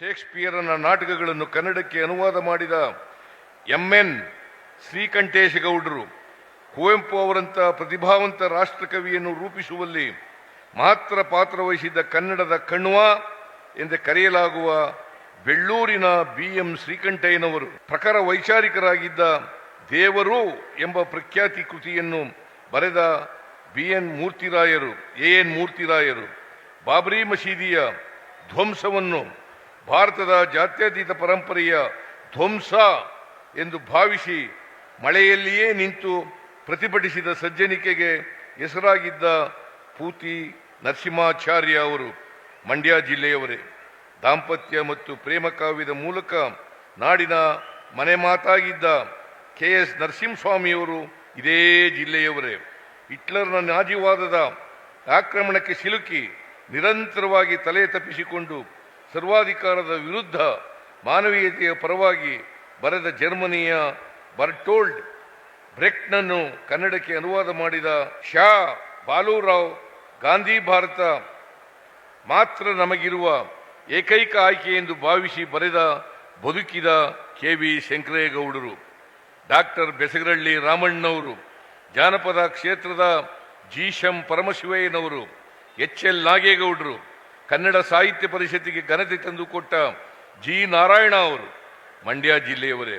ಶೇಕ್ಸ್ಪಿಯರನ ನಾಟಕಗಳನ್ನು ಕನ್ನಡಕ್ಕೆ ಅನುವಾದ ಮಾಡಿದ ಎಂಎನ್ ಶ್ರೀಕಂಠೇಶ ಗೌಡರು ಕುವೆಂಪು ಅವರಂಥ ಪ್ರತಿಭಾವಂತ ರಾಷ್ಟ್ರಕವಿಯನ್ನು ರೂಪಿಸುವಲ್ಲಿ ಮಾತ್ರ ಪಾತ್ರ ವಹಿಸಿದ್ದ ಕನ್ನಡದ ಕಣ್ವ ಎಂದು ಕರೆಯಲಾಗುವ ಬೆಳ್ಳೂರಿನ ಬಿ ಎಂ ಶ್ರೀಕಂಠಯ್ಯನವರು. ಪ್ರಖರ ವೈಚಾರಿಕರಾಗಿದ್ದ ದೇವರು ಎಂಬ ಪ್ರಖ್ಯಾತಿ ಕೃತಿಯನ್ನು ಬರೆದ ಬಿ ಎನ್ ಮೂರ್ತಿರಾಯರು, ಎ ಎನ್ ಮೂರ್ತಿರಾಯರು. ಬಾಬರಿ ಮಸೀದಿಯ ಧ್ವಂಸವನ್ನು ಭಾರತದ ಜಾತ್ಯತೀತ ಪರಂಪರೆಯ ಧ್ವಂಸ ಎಂದು ಭಾವಿಸಿ ಮಳೆಯಲ್ಲಿಯೇ ನಿಂತು ಪ್ರತಿಭಟಿಸಿದ ಸಜ್ಜನಿಕೆಗೆ ಹೆಸರಾಗಿದ್ದ ಪೂತಿ ನರಸಿಂಹಾಚಾರ್ಯ ಅವರು ಮಂಡ್ಯ ಜಿಲ್ಲೆಯವರೇ. ದಾಂಪತ್ಯ ಮತ್ತು ಪ್ರೇಮ ಕಾವ್ಯದ ಮೂಲಕ ನಾಡಿನ ಮನೆ ಮಾತಾಗಿದ್ದ ಕೆ ಎಸ್ ನರಸಿಂಹಸ್ವಾಮಿಯವರು ಇದೇ ಜಿಲ್ಲೆಯವರೇ. ಹಿಟ್ಲರ್ನ ನಾಜಿವಾದದ ಆಕ್ರಮಣಕ್ಕೆ ಸಿಲುಕಿ ನಿರಂತರವಾಗಿ ತಲೆ ತಪ್ಪಿಸಿಕೊಂಡು ಸರ್ವಾಧಿಕಾರದ ವಿರುದ್ಧ ಮಾನವೀಯತೆಯ ಪರವಾಗಿ ಬರೆದ ಜರ್ಮನಿಯ ಬರ್ಟೋಲ್ಡ್ ಬ್ರೆಕ್ಟ್ನನ್ನು ಕನ್ನಡಕ್ಕೆ ಅನುವಾದ ಮಾಡಿದ ಶಾ ಬಾಲೂರಾವ್ ಗಾಂಧಿ ಭಾರತ ಮಾತ್ರ ನಮಗಿರುವ ಏಕೈಕ ಆಯ್ಕೆ ಎಂದು ಭಾವಿಸಿ ಬರೆದ ಬದುಕಿದ ಕೆ ವಿ ಶಂಕರೇಗೌಡರು, ಡಾಕ್ಟರ್ ಬೆಸಗರಳ್ಳಿ ರಾಮಣ್ಣವರು, ಜಾನಪದ ಕ್ಷೇತ್ರದ ಜೀಶಂ ಪರಮಶಿವಯ್ಯನವರು, ಎಚ್ ಎಲ್ ನಾಗೇಗೌಡರು ಕನ್ನಡ ಸಾಹಿತ್ಯ ಪರಿಷತ್ತಿಗೆ ಘನತೆ ತಂದುಕೊಟ್ಟ ಜಿ ನಾರಾಯಣ ಅವರು, ಮಂಡ್ಯ ಜಿಲ್ಲೆಯವರೇ.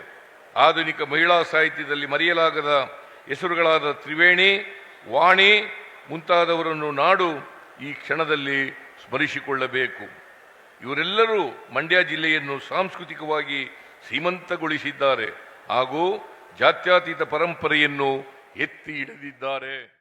ಆಧುನಿಕ ಮಹಿಳಾ ಸಾಹಿತ್ಯದಲ್ಲಿ ಮರೆಯಲಾಗದ ಹೆಸರುಗಳಾದ ತ್ರಿವೇಣಿ, ವಾಣಿ ಮುಂತಾದವರನ್ನು ನಾಡು ಈ ಕ್ಷಣದಲ್ಲಿ ಸ್ಮರಿಸಿಕೊಳ್ಳಬೇಕು. ಇವರೆಲ್ಲರೂ ಮಂಡ್ಯ ಜಿಲ್ಲೆಯನ್ನು ಸಾಂಸ್ಕೃತಿಕವಾಗಿ ಸೀಮಂತಗೊಳಿಸಿದ್ದಾರೆ ಹಾಗೂ ಜಾತ್ಯತೀತ ಪರಂಪರೆಯನ್ನು ಎತ್ತಿ ಹಿಡಿದಿದ್ದಾರೆ.